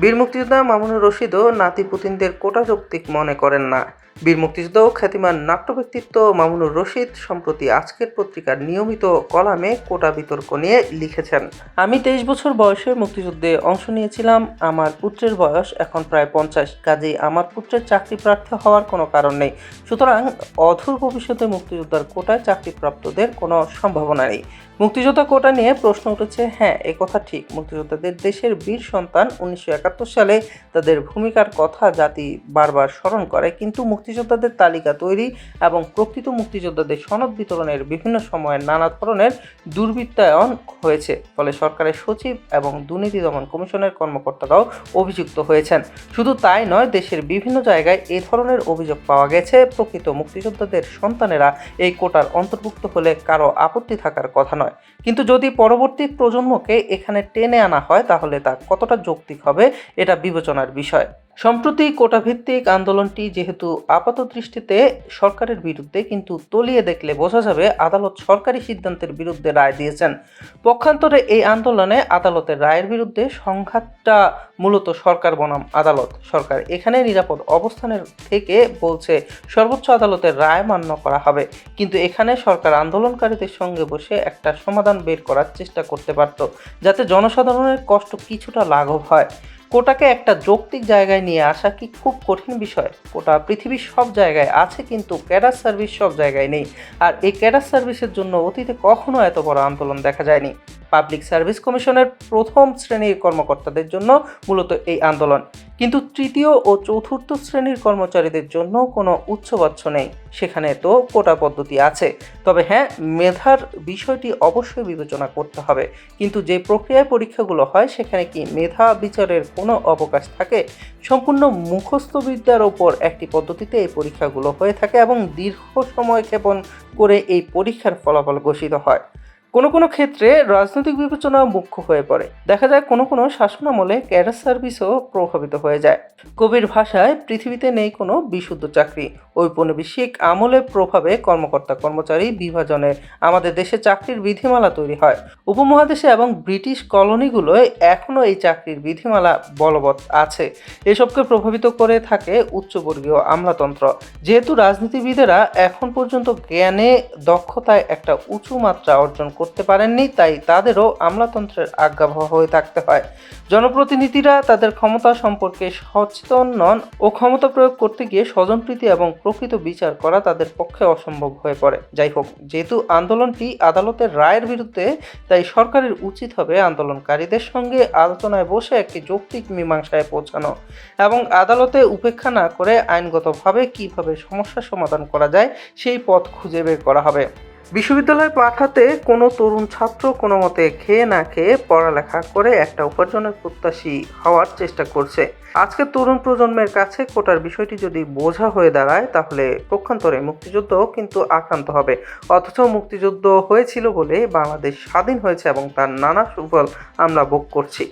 বীর মুক্তিযোদ্ধা মামুনুর রশিদও নাতি পুতিনদের কোটা যৌক্তিক মনে করেন না। বীর মুক্তিযোদ্ধা খ্যাতিমান নাট্য ব্যক্তিত্ব মামুনুর রশিদ সম্প্রতি আজকের পত্রিকার নিয়মিত কলামে কোটা বিতর্ক নিয়ে লিখেছেন। আমি তেইশ বছর বয়সে মুক্তিযুদ্ধে অংশ নিয়েছিলাম, আমার পুত্রের বয়স এখন প্রায় পঞ্চাশ, কাজেই আমার পুত্রের চাকরি প্রার্থী হওয়ার কোনো কারণ নেই। সুতরাং অধুর ভবিষ্যতে মুক্তিযোদ্ধার কোটায় চাকরিপ্রাপ্তদের কোনো সম্ভাবনা নেই। মুক্তিযোদ্ধা কোটা নিয়ে প্রশ্ন উঠেছে হ্যাঁ কথা ঠিক, মুক্তিযোদ্ধাদের দেশের বীর সন্তান উনিশশো একাত্তর সালে তাদের ভূমিকার কথা জাতি বারবার স্মরণ করে, কিন্তু মুক্তিযোদ্ধাদের তালিকা তৈরি এবং প্রকৃত মুক্তিযোদ্ধাদের সনদ বিতরণের বিভিন্ন সময়ে নানা ধরনের দুর্বৃত্তায়ন হয়েছে। ফলে সরকারের সচিব এবং দুর্নীতি দমন কমিশনের কর্মকর্তারাও অভিযুক্ত হয়েছেন। শুধু তাই নয়, দেশের বিভিন্ন জায়গায় এ ধরনের অভিযোগ পাওয়া গেছে। প্রকৃত মুক্তিযোদ্ধাদের সন্তানেরা এই কোটার অন্তর্ভুক্ত হলে কারও আপত্তি থাকার কথা নয়। কিন্তু যদি পরবর্তী প্রজন্মকে এখানে টেনে আনা হয়, তাহলে তা কতটা যৌক্তিক হবে, এটা বিবেচনার বিষয়। সম্প্রতি কোটাভিত্তিক আন্দোলনটি যেহেতু আপাত দৃষ্টিতে সরকারের বিরুদ্ধে, কিন্তু তলিয়ে দেখলে বোঝা যাবে আদালত সরকারি সিদ্ধান্তের বিরুদ্ধে রায় দিয়েছেন। পক্ষান্তরে এই আন্দোলনে আদালতের রায়ের বিরুদ্ধে সংঘাতটা মূলত সরকার বনাম আদালত। সরকার এখানে নিরাপদ অবস্থানের থেকে বলছে, সর্বোচ্চ আদালতের রায় মান্য করা হবে। কিন্তু এখানে সরকার আন্দোলনকারীদের সঙ্গে বসে একটা সমাধান বের করার চেষ্টা করতে পারত, যাতে জনসাধারণের কষ্ট কিছুটা লাঘব হয়। কোটাকে একটা যৌক্তিক জায়গায় নিয়ে আসা কি খুব কঠিন বিষয়? কোটা পৃথিবীর সব জায়গায় আছে কিন্তু ক্যাডার সার্ভিস সব জায়গায় নেই। আর এই ক্যাডার সার্ভিসের জন্য অতীতে কখনো এত বড় আন্দোলন দেখা যায়নি। পাবলিক সার্ভিস কমিশনের প্রথম শ্রেণির কর্মকর্তাদের জন্য মূলত এই আন্দোলন। কিন্তু তৃতীয় ও চতুর্থ শ্রেণির কর্মচারীদের জন্য কোনো উচ্চবাচ্য নেই। সেখানে তো কোটা পদ্ধতি আছে। তবে হ্যাঁ মেধার বিষয়টি অবশ্যই বিবেচনা করতে হবে। কিন্তু যে প্রক্রিয়ায় পরীক্ষাগুলো হয়, সেখানে কি মেধা বিচারের কোনো অবকাশ থাকে? সম্পূর্ণ মুখস্থ বিদ্যার ওপর একটি পদ্ধতিতে এই পরীক্ষাগুলো হয়ে থাকে এবং দীর্ঘ সময় ক্ষেপণ করে এই পরীক্ষার ফলাফল ঘোষিত হয়। কোনো কোনো ক্ষেত্রে রাজনৈতিক বিবেচনা মুখ্য হয়ে পড়ে। দেখা যায় কোনো কোনো শাসনামলে ক্যাডার সার্ভিসও প্রভাবিত হয়ে যায়। কবির ভাষায় পৃথিবীতে নেই কোনো বিশুদ্ধ চাকরি। ঔপনিবেশিক আমলের প্রভাবে কর্মকর্তা কর্মচারী বিভাজনে আমাদের দেশে চাকরির বিধিমালা তৈরি হয়। উপমহাদেশে এবং ব্রিটিশ কলোনিগুলোয় এখনও এই চাকরির বিধিমালা বলবৎ আছে। এসবকে প্রভাবিত করে থাকে উচ্চবর্গীয় আমলাতন্ত্র। যেহেতু রাজনীতিবিদেরা এখন পর্যন্ত জ্ঞানে, দক্ষতায় একটা উঁচু মাত্রা অর্জন করতে পারেননি, তাই তাদেরও আমলাতন্ত্রের আজ্ঞাবহ হয়ে থাকতে হয়। জনপ্রতিনিধিরা তাদের ক্ষমতা সম্পর্কে সচেতন নন ও ক্ষমতা প্রয়োগ করতে গিয়ে স্বজনপ্রীতি এবং প্রকৃত বিচার করা তাদের পক্ষে অসম্ভব হয়ে পড়ে। যাই হোক, যেহেতু আন্দোলনটি আদালতের রায়ের বিরুদ্ধে, তাই সরকারের উচিত হবে আন্দোলনকারীদের সঙ্গে আলোচনায় বসে একটি যৌক্তিক মীমাংসায় পৌঁছানো এবং আদালতে উপেক্ষা না করে আইনগতভাবে কীভাবে সমস্যার সমাধান করা যায়, সেই পথ খুঁজে বের করা হবে। বিশ্ববিদ্যালয়ে পাঠাতে কোনো তরুণ ছাত্র কোনো মতে খেয়ে না খেয়ে পড়ালেখা করে একটা উপার্জনের প্রত্যাশী হওয়ার চেষ্টা করছে। আজকের তরুণ প্রজন্মের কাছে কোটার বিষয়টি যদি বোঝা হয়ে দাঁড়ায়, তাহলে পক্ষান্তরে মুক্তিযুদ্ধ কিন্তু আক্রান্ত হবে। অথচ মুক্তিযুদ্ধ হয়েছিল বলে বাংলাদেশ স্বাধীন হয়েছে এবং তার নানা সুফল আমরা ভোগ করছি।